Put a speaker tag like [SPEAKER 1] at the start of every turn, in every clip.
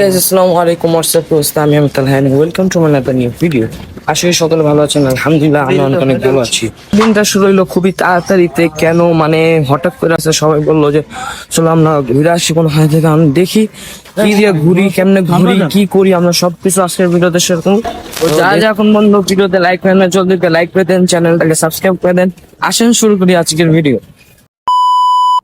[SPEAKER 1] guys আসসালামু আলাইকুম WhatsApp দোস্ত? আমি আমি Talhan welcome to my new video আসলে সকলে ভালো আছেন আলহামদুলিল্লাহ আমি অনেক অনেক ভালো আছি। দিনটা শুরু হইল খুবই তাড়াতাড়িতে কেন মানে হঠাৎ করে আসে সবাই বলল যে চলো আমরা ঘুরে আসি কোনো হাই থেকে আমি দেখি কি দিয়ে ঘুরি কেমনে ঘুরি কি করি আমরা সবকিছু আজকের ভিডিওতে সেরকম যা যা এখন বন্ধু ভিডিওতে লাইক করেন না জলদি লাইক করে দেন চ্যানেলটাকে সাবস্ক্রাইব করে দেন। আসেন শুরু করি আজকের ভিডিও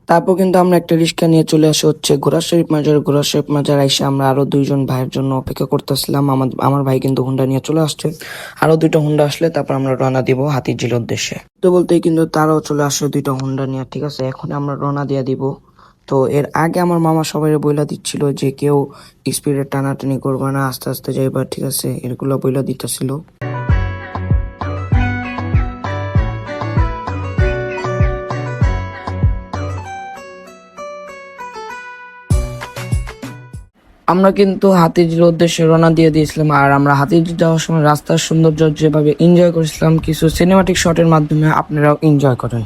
[SPEAKER 1] তারপর কিন্তু আমরা একটা রিক্সা নিয়ে চলে আসি হচ্ছে ঘোড়া শরীফ মাজার। ঘোড়া শরীফ মাজার এসে আমরা আরও দুইজন ভাইয়ের জন্য অপেক্ষা করতেছিলাম। আমার আমার ভাই কিন্তু হুন্ডা নিয়ে চলে আসছে। আরও দুইটা হুন্ডা আসলে তারপর আমরা রওনা দিব হাতির জিল উদ্দেশ্যে। তো বলতেই কিন্তু তারাও চলে আসে দুইটা হুন্ডা নিয়ে, ঠিক আছে? এখন আমরা রওনা দিয়ে দিব। তো এর আগে আমার মামা সবাই বইলা দিচ্ছিল যে কেউ স্পিডে টানাটানি করবে না, আস্তে আস্তে যাইবা, ঠিক আছে? এগুলো বইলা দিতেছিল। আমরা কিন্তু হাতিঝির উদ্দেশ্যে রওনা দিয়ে দিয়েছিলাম, আর আমরা হাতিঝিল যাওয়ার সময় রাস্তার সৌন্দর্য যেভাবে এনজয় করেছিলাম, কিছু সিনেমাটিক শটের মাধ্যমে আপনারাও এনজয় করেন।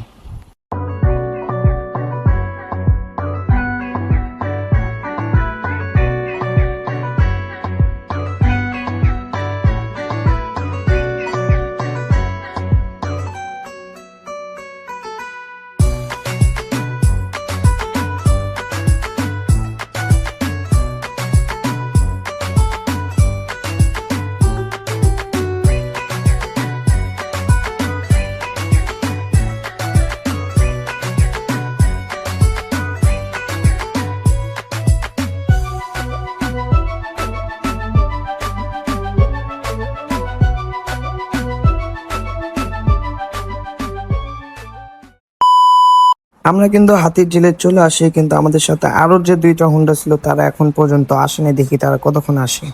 [SPEAKER 1] আমরা কিন্তু হাতির জেলে চলে আসি, কিন্তু আমাদের সাথে আরও যে দুইটা হুন্ডা ছিল তারা এখন পর্যন্ত আসেনি, দেখি তারা কতক্ষণ আসে।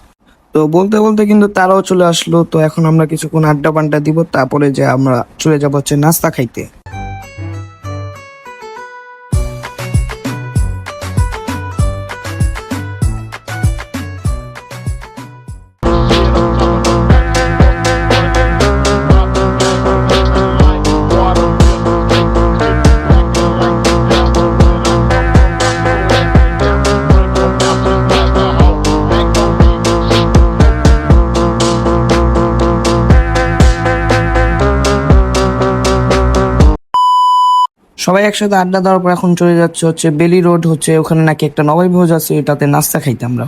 [SPEAKER 1] তো বলতে বলতে কিন্তু তারাও চলে আসলো, তো এখন আমরা কিছুক্ষণ আড্ডা পান্ডা দিব, তারপরে যে আমরা চলে যাব হচ্ছে নাস্তা খাইতে। সবাই একসাথে আড্ডা দেওয়ার পর এখন চলে যাচ্ছে হচ্ছে বেলি রোড, হচ্ছে ওখানে নাকি একটা নবাই ভোজ আছে এটাতে নাস্তা খাইতে আমরা।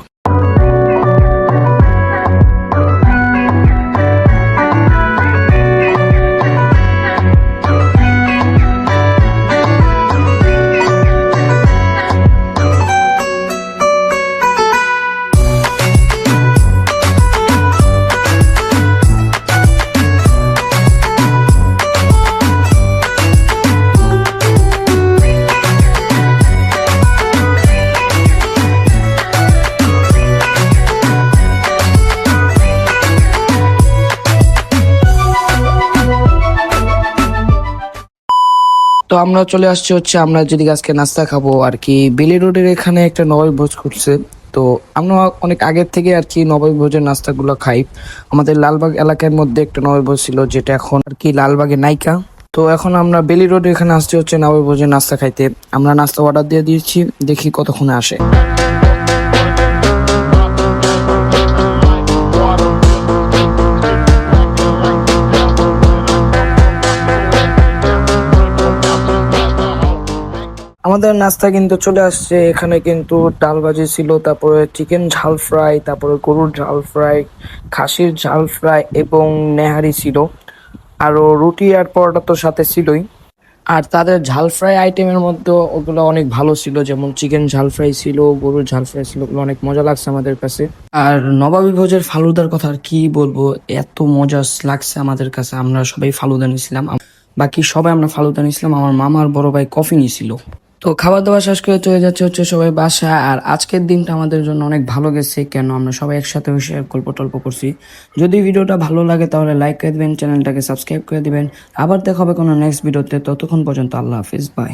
[SPEAKER 1] তো আমরা চলে আসছি হচ্ছে, আমরা যদি আজকে নাস্তা খাব আর কি। বিলি রোডের এখানে একটা নবাই ভোজ করছে। তো আমরা অনেক আগের থেকে আর কি নবাই ভোজের নাস্তাগুলো খাই। আমাদের লালবাগ এলাকার মধ্যে একটা নবাই ভোজ ছিল, যেটা এখন আর কি লালবাগে নায়িকা তো এখন আমরা বেলি রোড এখানে আসতে হচ্ছে নবাই ভোজের নাস্তা খাইতে। আমরা নাস্তা অর্ডার দিয়ে দিয়েছি, দেখি কতক্ষণে আসে। আমাদের নাস্তা কিন্তু চলে আসছে। এখানে কিন্তু ডাল ভাজি ছিল, তারপরে চিকেন ঝাল ফ্রাই তারপরে গরুর ঝাল ফ্রাই খাসির ঝাল ফ্রাই এবং নেহারি ছিল। আরও রুটি আর পরোটা তো সাথে ছিলই। আর তাদের ঝাল ফ্রাই আইটেমের মধ্যে ওগুলো অনেক ভালো ছিল, যেমন চিকেন ঝাল ফ্রাই ছিল, গরুর ঝাল ফ্রাই ছিল, ওগুলো অনেক মজা লাগছে আমাদের কাছে। আর নবাবী ভোজের ফালুদার কথা আর কি বলব, এত মজা লাগছে আমাদের কাছে, আমরা সবাই ফালুদা নিয়েছিলাম বাকি সবাই আমরা ফালুদা নিয়েছিলাম আমার মামার বড় ভাই কফি নিয়েছিল তো খাবার দাবার শেষ করে চলে যাচ্ছে হচ্ছে সবাই বাসা আর আজকের দিনটা আমাদের জন্য অনেক ভালো গেছে, কেন আমরা সবাই একসাথে বসে গল্প টল্প করছি। যদি ভিডিওটা ভালো লাগে তাহলে লাইক করে দেবেন চ্যানেলটাকে সাবস্ক্রাইব করে দিবেন। আবার দেখা হবে কোনো নেক্সট ভিডিওতে ততক্ষণ পর্যন্ত আল্লাহ হাফিজ বাই